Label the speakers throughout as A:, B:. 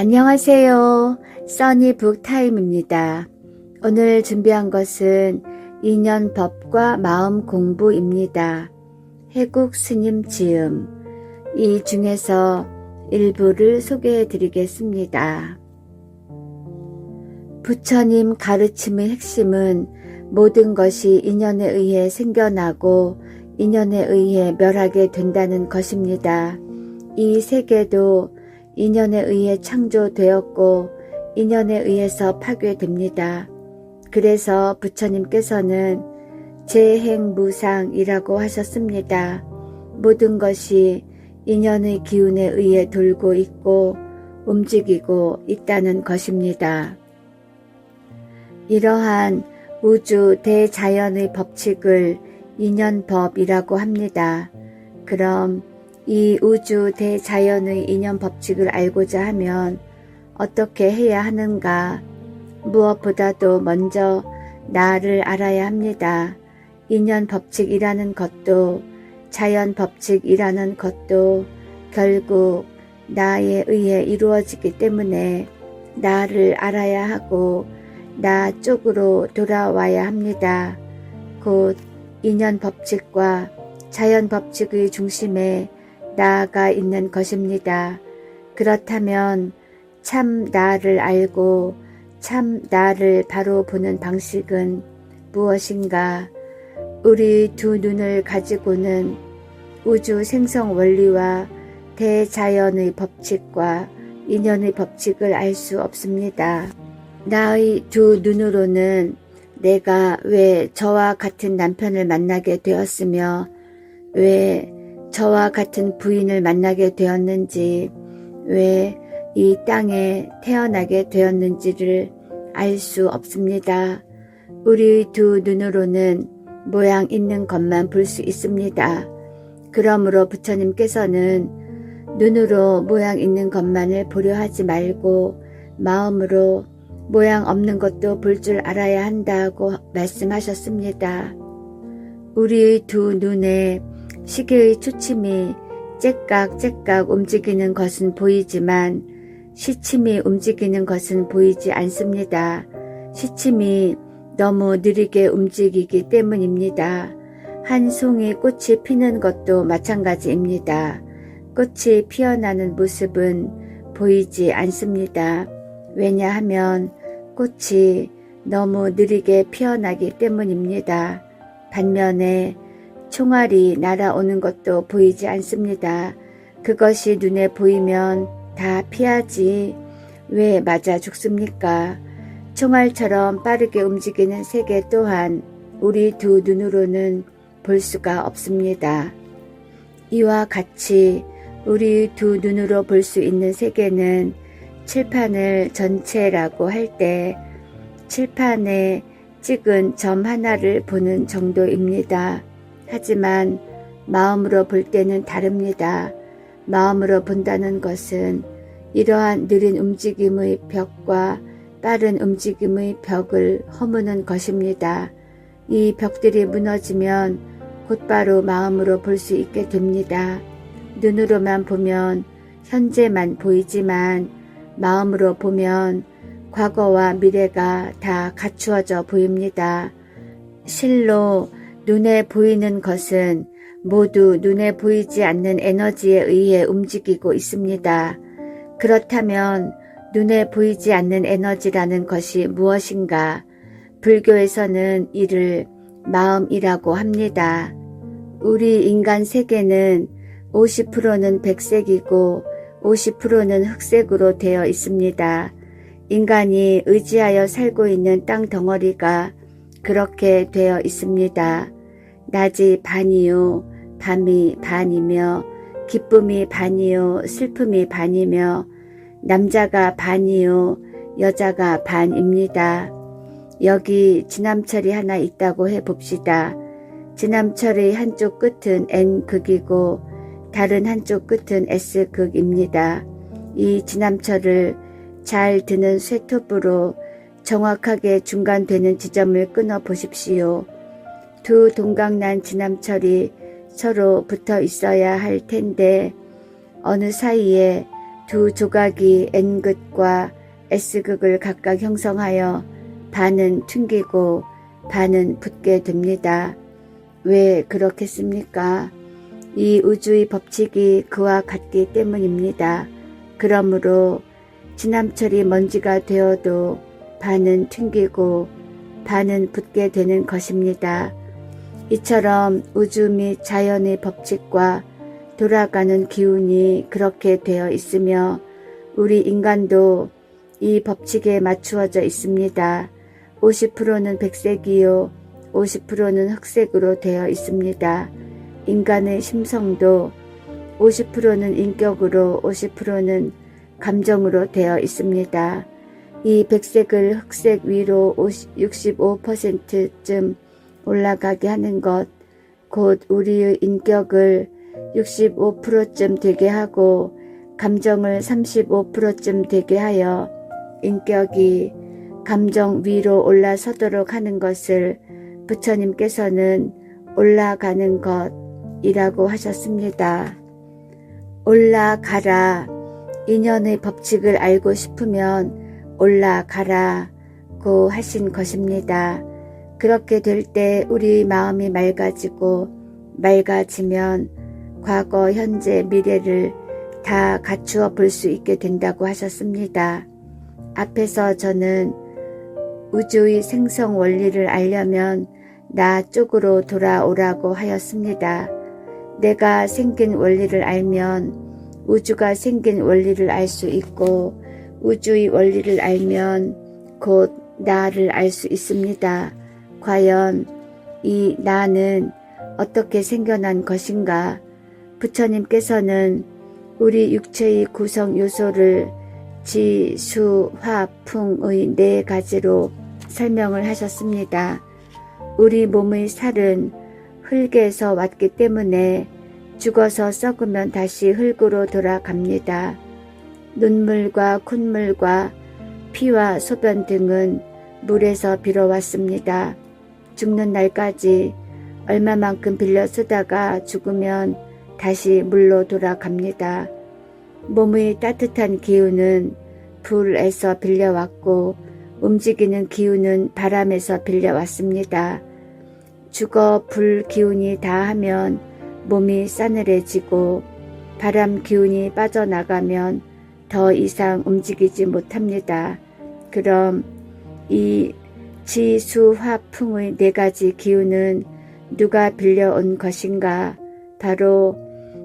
A: 안녕하세요. 써니 북 타임입니다. 오늘 준비한 것은 인연 법과 마음 공부입니다. 해국 스님 지음. 이 중에서 일부를 소개해 드리겠습니다. 부처님 가르침의 핵심은 모든 것이 인연에 의해 생겨나고 인연에 의해 멸하게 된다는 것입니다. 이 세계도 인연에 의해 창조되었고 인연에 의해서 파괴됩니다. 그래서 부처님께서는 재행무상이라고 하셨습니다. 모든 것이 인연의 기운에 의해 돌고 있고 움직이고 있다는 것입니다. 이러한 우주 대자연의 법칙을 인연법이라고 합니다. 그럼 이 우주 대자연의 인연 법칙을 알고자 하면 어떻게 해야 하는가? 무엇보다도 먼저 나를 알아야 합니다. 인연 법칙이라는 것도 자연 법칙이라는 것도 결국 나에 의해 이루어지기 때문에 나를 알아야 하고 나 쪽으로 돌아와야 합니다. 곧 인연 법칙과 자연 법칙의 중심에 나가 있는 것입니다. 그렇다면 참 나를 알고 참 나를 바로 보는 방식은 무엇인가? 우리 두 눈을 가지고는 우주 생성 원리와 대자연의 법칙과 인연의 법칙을 알 수 없습니다. 나의 두 눈으로는 내가 왜 저와 같은 남편을 만나게 되었으며 왜 저와 같은 부인을 만나게 되었는지, 왜 이 땅에 태어나게 되었는지를 알 수 없습니다. 우리 두 눈으로는 모양 있는 것만 볼 수 있습니다. 그러므로 부처님께서는 눈으로 모양 있는 것만을 보려 하지 말고 마음으로 모양 없는 것도 볼 줄 알아야 한다고 말씀하셨습니다. 우리 두 눈에 시계의 초침이 째깍째깍 움직이는 것은 보이지만 시침이 움직이는 것은 보이지 않습니다. 시침이 너무 느리게 움직이기 때문입니다. 한 송이 꽃이 피는 것도 마찬가지입니다. 꽃이 피어나는 모습은 보이지 않습니다. 왜냐하면 꽃이 너무 느리게 피어나기 때문입니다. 반면에 총알이 날아오는 것도 보이지 않습니다. 그것이 눈에 보이면 다 피하지 왜 맞아 죽습니까? 총알처럼 빠르게 움직이는 세계 또한 우리 두 눈으로는 볼 수가 없습니다. 이와 같이 우리 두 눈으로 볼 수 있는 세계는 칠판을 전체라고 할 때 칠판에 찍은 점 하나를 보는 정도입니다. 하지만 마음으로 볼 때는 다릅니다. 마음으로 본다는 것은 이러한 느린 움직임의 벽과 빠른 움직임의 벽을 허무는 것입니다. 이 벽들이 무너지면 곧바로 마음으로 볼 수 있게 됩니다. 눈으로만 보면 현재만 보이지만 마음으로 보면 과거와 미래가 다 갖추어져 보입니다. 실로 눈에 보이는 것은 모두 눈에 보이지 않는 에너지에 의해 움직이고 있습니다. 그렇다면 눈에 보이지 않는 에너지라는 것이 무엇인가? 불교에서는 이를 마음이라고 합니다. 우리 인간 세계는 50%는 백색이고 50%는 흑색으로 되어 있습니다. 인간이 의지하여 살고 있는 땅 덩어리가 그렇게 되어 있습니다. 낮이 반이요, 밤이 반이며, 기쁨이 반이요, 슬픔이 반이며, 남자가 반이요, 여자가 반입니다. 여기 지남철이 하나 있다고 해 봅시다. 지남철의 한쪽 끝은 N극이고 다른 한쪽 끝은 S극입니다. 이 지남철을 잘 드는 쇠톱으로 정확하게 중간되는 지점을 끊어 보십시오. 두 동강난 지남철이 서로 붙어 있어야 할 텐데 어느 사이에 두 조각이 N극과 S극을 각각 형성하여 반은 튕기고 반은 붙게 됩니다. 왜 그렇겠습니까? 이 우주의 법칙이 그와 같기 때문입니다. 그러므로 지남철이 먼지가 되어도 반은 튕기고 반은 붙게 되는 것입니다. 이처럼 우주 및 자연의 법칙과 돌아가는 기운이 그렇게 되어 있으며 우리 인간도 이 법칙에 맞추어져 있습니다. 50%는 백색이요, 50%는 흑색으로 되어 있습니다. 인간의 심성도 50%는 인격으로 50%는 감정으로 되어 있습니다. 이 백색을 흑색 위로 65%쯤 올라가게 하는 것, 곧 우리의 인격을 65%쯤 되게 하고 감정을 35%쯤 되게 하여 인격이 감정 위로 올라서도록 하는 것을 부처님께서는 올라가는 것이라고 하셨습니다. 올라가라. 인연의 법칙을 알고 싶으면 올라가라 고 하신 것입니다. 그렇게 될 때 우리 마음이 맑아지고 맑아지면 과거, 현재, 미래를 다 갖추어 볼 수 있게 된다고 하셨습니다. 앞에서 저는 우주의 생성 원리를 알려면 나 쪽으로 돌아오라고 하였습니다. 내가 생긴 원리를 알면 우주가 생긴 원리를 알 수 있고 우주의 원리를 알면 곧 나를 알 수 있습니다. 과연 이 나는 어떻게 생겨난 것인가? 부처님께서는 우리 육체의 구성 요소를 지, 수, 화, 풍의 네 가지로 설명을 하셨습니다. 우리 몸의 살은 흙에서 왔기 때문에 죽어서 썩으면 다시 흙으로 돌아갑니다. 눈물과 콧물과 피와 소변 등은 물에서 빌어왔습니다. 죽는 날까지 얼마만큼 빌려 쓰다가 죽으면 다시 물로 돌아갑니다. 몸의 따뜻한 기운은 불에서 빌려왔고 움직이는 기운은 바람에서 빌려왔습니다. 죽어 불 기운이 다하면 몸이 싸늘해지고 바람 기운이 빠져나가면 더 이상 움직이지 못합니다. 그럼 이 지 수 화 풍의 네 가지 기운은 누가 빌려온 것인가? 바로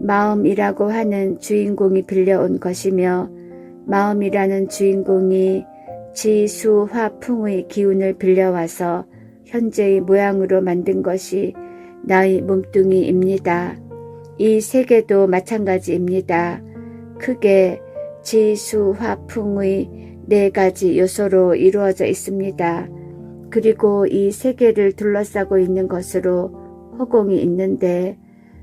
A: 마음이라고 하는 주인공이 빌려온 것이며 마음이라는 주인공이 지 수 화 풍의 기운을 빌려와서 현재의 모양으로 만든 것이 나의 몸뚱이입니다. 이 세계도 마찬가지입니다. 크게 지 수 화 풍의 네 가지 요소로 이루어져 있습니다. 그리고 이 세계를 둘러싸고 있는 것으로 허공이 있는데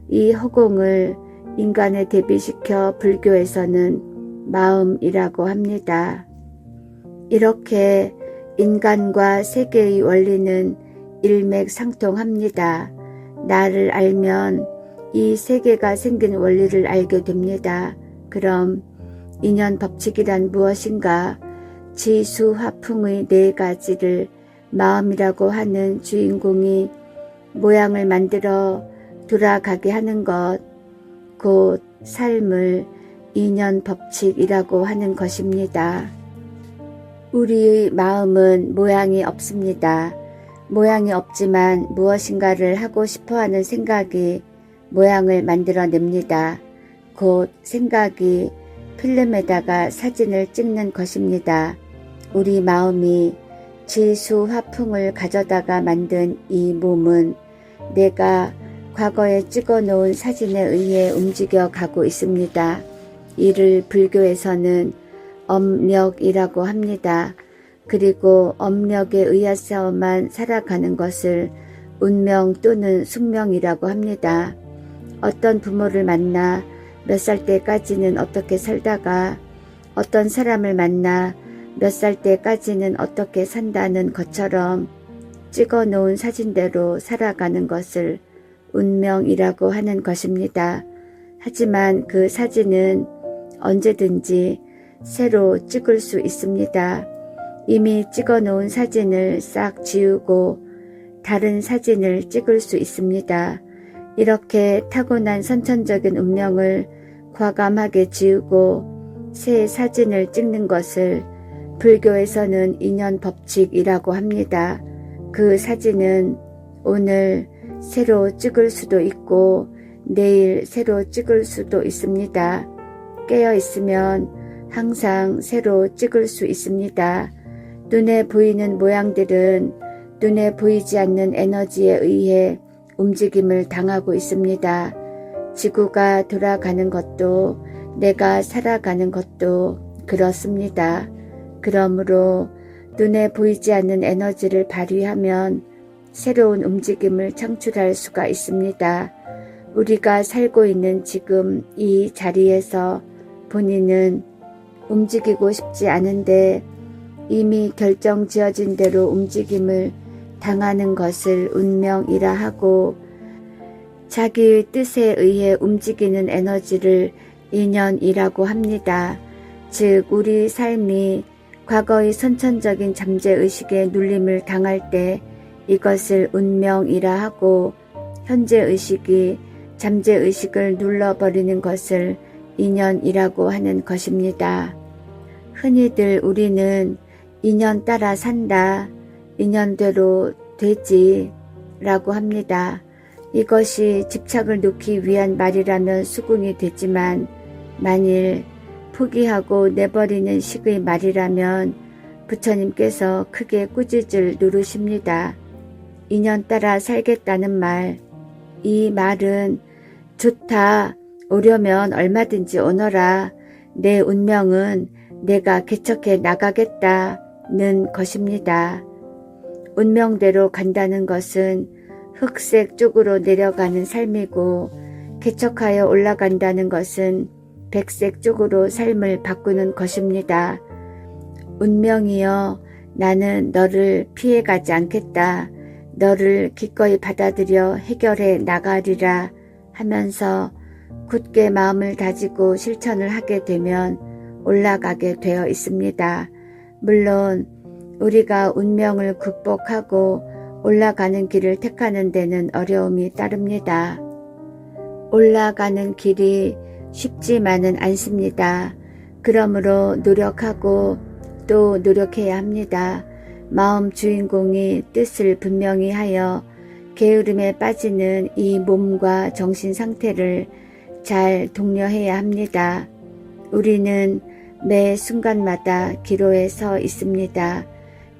A: 이 허공을 인간에 대비시켜 불교에서는 마음이라고 합니다. 이렇게 인간과 세계의 원리는 일맥상통합니다. 나를 알면 이 세계가 생긴 원리를 알게 됩니다. 그럼 인연 법칙이란 무엇인가? 지수화풍의 네 가지를 마음이라고 하는 주인공이 모양을 만들어 돌아가게 하는 것, 곧 삶을 인연 법칙이라고 하는 것입니다. 우리의 마음은 모양이 없습니다. 모양이 없지만 무엇인가를 하고 싶어 하는 생각이 모양을 만들어냅니다. 곧 생각이 필름에다가 사진을 찍는 것입니다. 우리 마음이 지수 화풍을 가져다가 만든 이 몸은 내가 과거에 찍어 놓은 사진에 의해 움직여 가고 있습니다. 이를 불교에서는 엄력이라고 합니다. 그리고 엄력에 의해서만 살아가는 것을 운명 또는 숙명이라고 합니다. 어떤 부모를 만나 몇 살 때까지는 어떻게 살다가 어떤 사람을 만나 몇 살 때까지는 어떻게 산다는 것처럼 찍어 놓은 사진대로 살아가는 것을 운명이라고 하는 것입니다. 하지만 그 사진은 언제든지 새로 찍을 수 있습니다. 이미 찍어 놓은 사진을 싹 지우고 다른 사진을 찍을 수 있습니다. 이렇게 타고난 선천적인 운명을 과감하게 지우고 새 사진을 찍는 것을 불교에서는 인연 법칙이라고 합니다. 그 사진은 오늘 새로 찍을 수도 있고 내일 새로 찍을 수도 있습니다. 깨어 있으면 항상 새로 찍을 수 있습니다. 눈에 보이는 모양들은 눈에 보이지 않는 에너지에 의해 움직임을 당하고 있습니다. 지구가 돌아가는 것도 내가 살아가는 것도 그렇습니다. 그러므로 눈에 보이지 않는 에너지를 발휘하면 새로운 움직임을 창출할 수가 있습니다. 우리가 살고 있는 지금 이 자리에서 본인은 움직이고 싶지 않은데 이미 결정 지어진 대로 움직임을 당하는 것을 운명이라 하고 자기의 뜻에 의해 움직이는 에너지를 인연이라고 합니다. 즉, 우리 삶이 과거의 선천적인 잠재의식에 눌림을 당할 때 이것을 운명이라 하고 현재 의식이 잠재의식을 눌러버리는 것을 인연이라고 하는 것입니다. 흔히들 우리는 인연 따라 산다, 인연대로 되지 라고 합니다. 이것이 집착을 놓기 위한 말이라면 수긍이 되지만 만일 포기하고 내버리는 식의 말이라면 부처님께서 크게 꾸짖을 누르십니다. 인연 따라 살겠다는 말. 이 말은 좋다. 오려면 얼마든지 오너라. 내 운명은 내가 개척해 나가겠다는 것입니다. 운명대로 간다는 것은 흑색 쪽으로 내려가는 삶이고 개척하여 올라간다는 것은 백색 쪽으로 삶을 바꾸는 것입니다. 운명이여 나는 너를 피해가지 않겠다. 너를 기꺼이 받아들여 해결해 나가리라 하면서 굳게 마음을 다지고 실천을 하게 되면 올라가게 되어 있습니다. 물론 우리가 운명을 극복하고 올라가는 길을 택하는 데는 어려움이 따릅니다. 올라가는 길이 쉽지만은 않습니다. 그러므로 노력하고 또 노력해야 합니다. 마음 주인공이 뜻을 분명히 하여 게으름에 빠지는 이 몸과 정신 상태를 잘 독려해야 합니다. 우리는 매 순간마다 기로에 서 있습니다.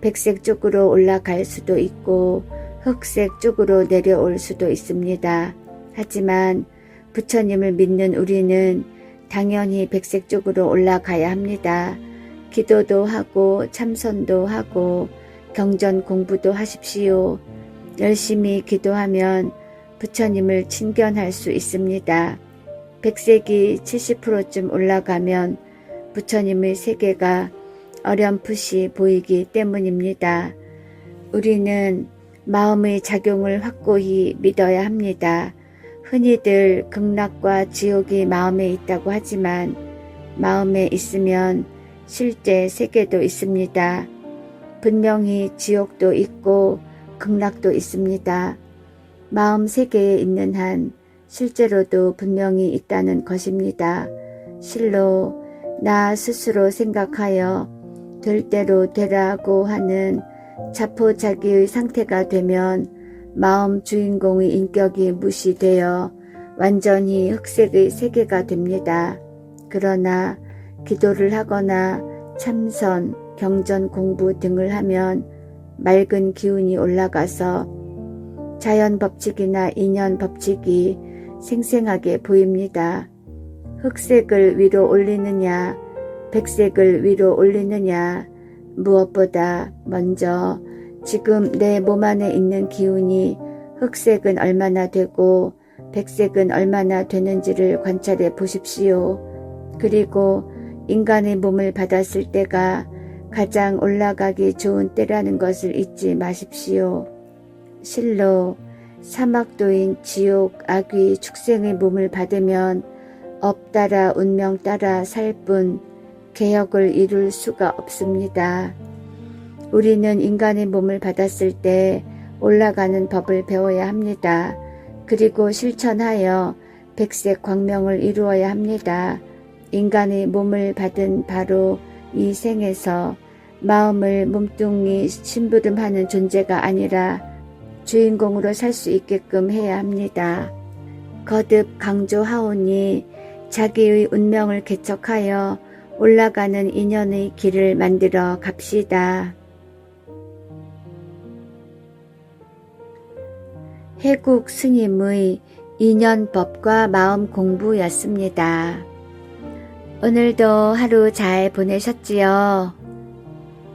A: 백색 쪽으로 올라갈 수도 있고 흑색 쪽으로 내려올 수도 있습니다. 하지만 부처님을 믿는 우리는 당연히 백색 쪽으로 올라가야 합니다. 기도도 하고 참선도 하고 경전 공부도 하십시오. 열심히 기도하면 부처님을 친견할 수 있습니다. 백색이 70%쯤 올라가면 부처님의 세계가 어렴풋이 보이기 때문입니다. 우리는 마음의 작용을 확고히 믿어야 합니다. 흔히들 극락과 지옥이 마음에 있다고 하지만 마음에 있으면 실제 세계도 있습니다. 분명히 지옥도 있고 극락도 있습니다. 마음 세계에 있는 한 실제로도 분명히 있다는 것입니다. 실로 나 스스로 생각하여 될 대로 되라고 하는 자포자기의 상태가 되면 마음 주인공의 인격이 무시되어 완전히 흑색의 세계가 됩니다. 그러나 기도를 하거나 참선, 경전 공부 등을 하면 맑은 기운이 올라가서 자연 법칙이나 인연 법칙이 생생하게 보입니다. 흑색을 위로 올리느냐, 백색을 위로 올리느냐, 무엇보다 먼저 지금 내 몸 안에 있는 기운이 흑색은 얼마나 되고 백색은 얼마나 되는지를 관찰해 보십시오. 그리고 인간의 몸을 받았을 때가 가장 올라가기 좋은 때라는 것을 잊지 마십시오. 실로 사막도인 지옥 아귀 축생의 몸을 받으면 업 따라 운명 따라 살 뿐 개혁을 이룰 수가 없습니다. 우리는 인간의 몸을 받았을 때 올라가는 법을 배워야 합니다. 그리고 실천하여 백색 광명을 이루어야 합니다. 인간의 몸을 받은 바로 이 생에서 마음을 몸뚱이 심부름하는 존재가 아니라 주인공으로 살 수 있게끔 해야 합니다. 거듭 강조하오니 자기의 운명을 개척하여 올라가는 인연의 길을 만들어 갑시다. 해국 스님의 인연법과 마음 공부였습니다. 오늘도 하루 잘 보내셨지요?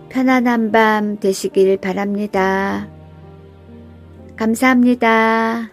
A: 편안한 밤 되시길 바랍니다. 감사합니다.